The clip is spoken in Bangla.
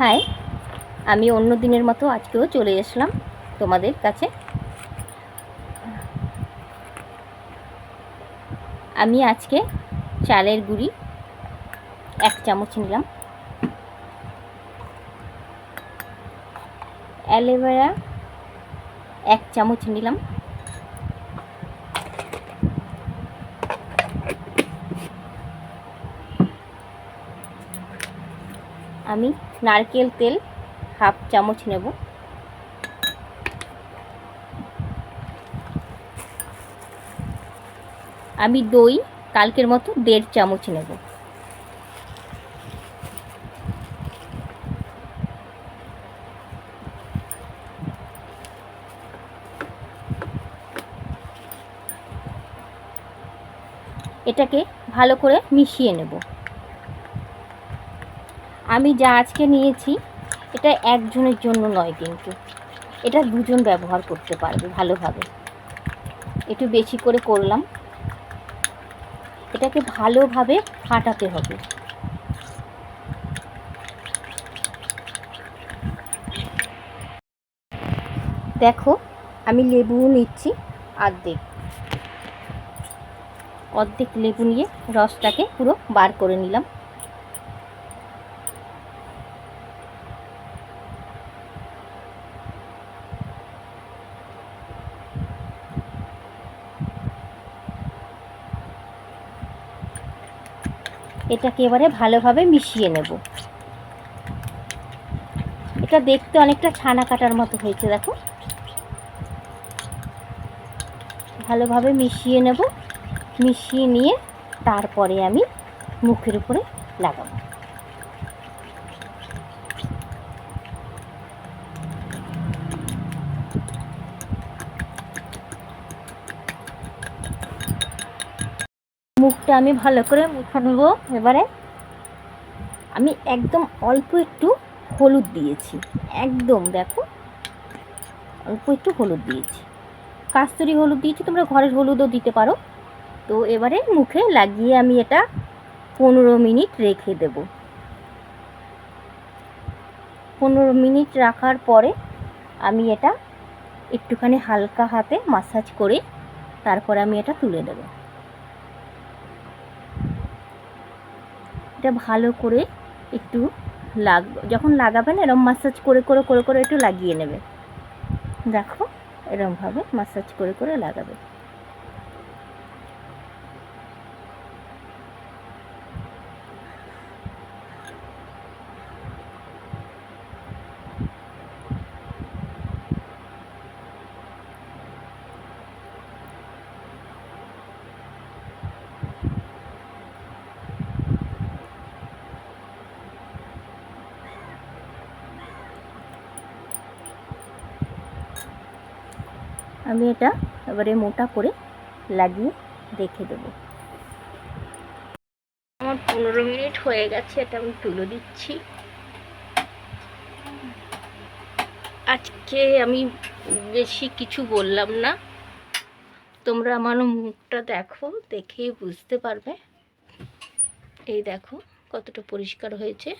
হাই, আমি অন্য দিনের মতো আজকেও চলে আসলাম তোমাদের কাছে। আমি আজকে চালের গুঁড়ি এক চামচ নিলাম। অ্যালোভেরা এক চামচ নিলাম। আমি নারকেল তেল হাফ চামচ নেব। আমি দই কালকের মতো দেড় চামচ নেব। এটাকে ভালো করে মিশিয়ে নেব। আমি যা আজকে নিয়েছি, এটা একজনের জন্য নয় কিন্তু। এটা দুজন ব্যবহার করতে পারবে ভালোভাবে। একটু বেশি করে করলাম। এটাকে ভালোভাবে ফাটাতে হবে। দেখো, আমি লেবু নিচ্ছি অর্ধেক। অর্ধেক লেবু নিয়ে রসটাকে পুরো বার করে নিলাম। এটাকে এবারে ভালোভাবে মিশিয়ে নেব। এটা দেখতে অনেকটা ছানা কাটার মতো হয়েছে, দেখো। ভালোভাবে মিশিয়ে নেব। মিশিয়ে নিয়ে তারপরে আমি মুখের উপরে লাগাবো। মুখটা আমি ভালো করে মুখে নেব। এবারে আমি একদম অল্প একটু হলুদ দিয়েছি। একদম, দেখো। অল্প একটু হলুদ দিয়েছি। কাস্তুরি হলুদ দিয়েছি, তোমরা ঘরের হলুদও দিতে পারো। তো এবারে মুখে লাগিয়ে আমি এটা পনেরো মিনিট রেখে দেব। পনেরো মিনিট রাখার পরে আমি এটা একটুখানি হালকা হাতে মাসাজ করে তারপরে আমি এটা তুলে দেবো। এটা ভালো করে একটু লাগ, যখন লাগাবেন এরম মাসাজ করে করে করে করে একটু লাগিয়ে নেবে। দেখো, এরমভাবে মাসাজ করে করে লাগাবে। আমি এটা এবারে মোটা করে লাগিয়ে রেখে দেবো। আমার পনেরো মিনিট হয়ে গেছে, এটা আমি তুলে দিচ্ছি। আজকে আমি বেশি কিছু বললাম না। তোমরা আমার মুখটা দেখো, দেখেই বুঝতে পারবে। এই দেখো কতটা পরিষ্কার হয়েছে।